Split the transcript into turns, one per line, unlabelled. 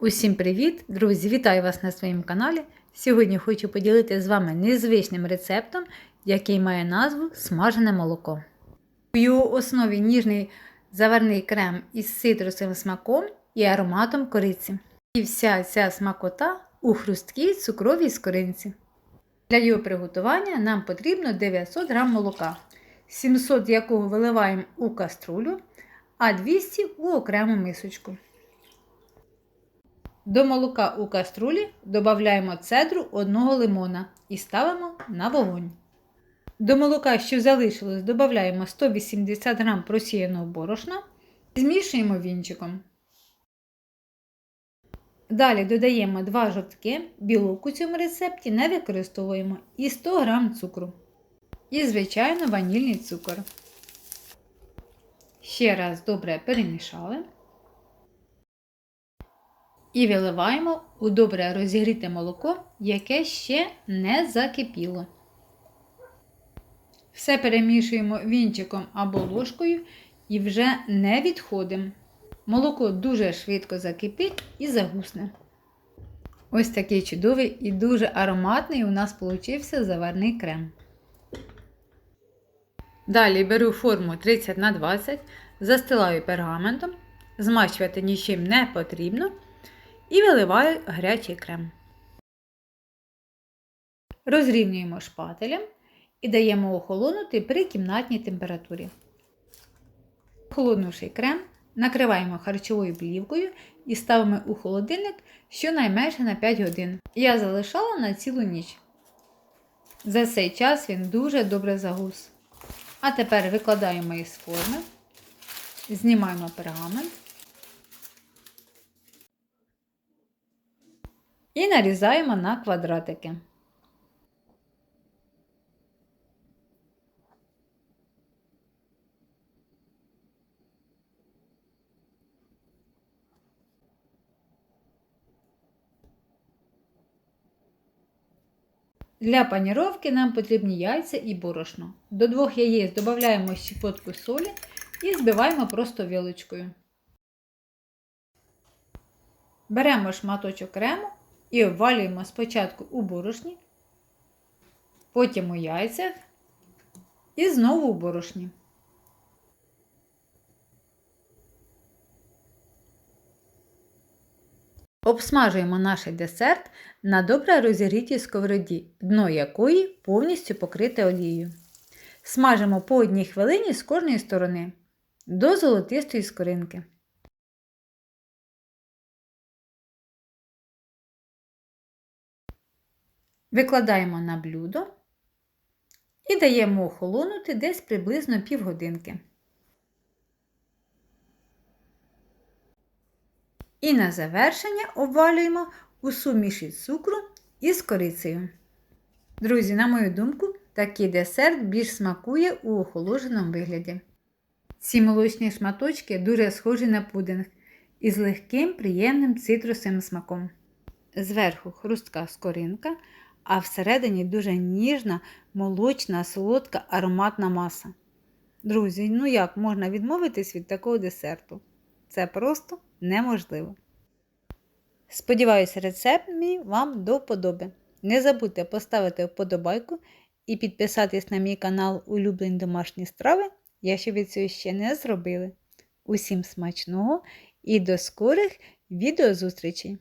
Усім привіт! Друзі! Вітаю вас на своєму каналі. Сьогодні хочу поділитися з вами незвичним рецептом, який має назву смажене молоко. У його основі ніжний заварний крем із цитрусовим смаком і ароматом кориці. І вся ця смакота у хрусткій цукровій скоринці. Для його приготування нам потрібно 900 г молока, 700 якого виливаємо у каструлю, а 200 у окрему мисочку. До молока у каструлі додаємо цедру одного лимона і ставимо на вогонь. До молока, що залишилось, додаємо 180 г просіяного борошна і змішуємо вінчиком. Далі додаємо 2 жовтки, білок у цьому рецепті не використовуємо і 100 г цукру. І, звичайно, ванільний цукор. Ще раз добре перемішали. І виливаємо у добре розігріте молоко, яке ще не закипіло. Все перемішуємо вінчиком або ложкою і вже не відходимо. Молоко дуже швидко закипить і загусне. Ось такий чудовий і дуже ароматний у нас получився заварний крем. Далі беру форму 30 на 20, застилаю пергаментом, змащувати нічим не потрібно і виливаю гарячий крем. Розрівнюємо шпателем і даємо охолонути при кімнатній температурі. Охолонувший крем накриваємо харчовою плівкою і ставимо у холодильник щонайменше на 5 годин. Я залишала на цілу ніч. За цей час він дуже добре загус. А тепер викладаємо із форми, знімаємо пергамент. І нарізаємо на квадратики. Для паніровки нам потрібні яйця і борошно. До двох яєць додаємо щепотку солі і збиваємо просто вілочкою. Беремо шматочок крему і обвалюємо спочатку у борошні, потім у яйцях і знову у борошні. Обсмажуємо наш десерт на добре розігрітій сковороді, дно якої повністю покрите олією. Смажимо по одній хвилині з кожної сторони до золотистої скоринки. Викладаємо на блюдо і даємо охолонути десь приблизно півгодинки. І на завершення обвалюємо у суміші цукру із корицею. Друзі, на мою думку, такий десерт більш смакує у охолодженому вигляді. Ці молочні шматочки дуже схожі на пудинг із легким приємним цитрусовим смаком. Зверху хрустка скоринка, а всередині дуже ніжна, молочна, солодка ароматна маса. Друзі, ну як можна відмовитись від такого десерту? Це просто неможливо. Сподіваюся, рецепт мій вам до вподоби. Не забудьте поставити вподобайку і підписатись на мій канал Улюблені домашні страви, якщо ви цього ще не зробили. Усім смачного і до скорих відеозустрічей!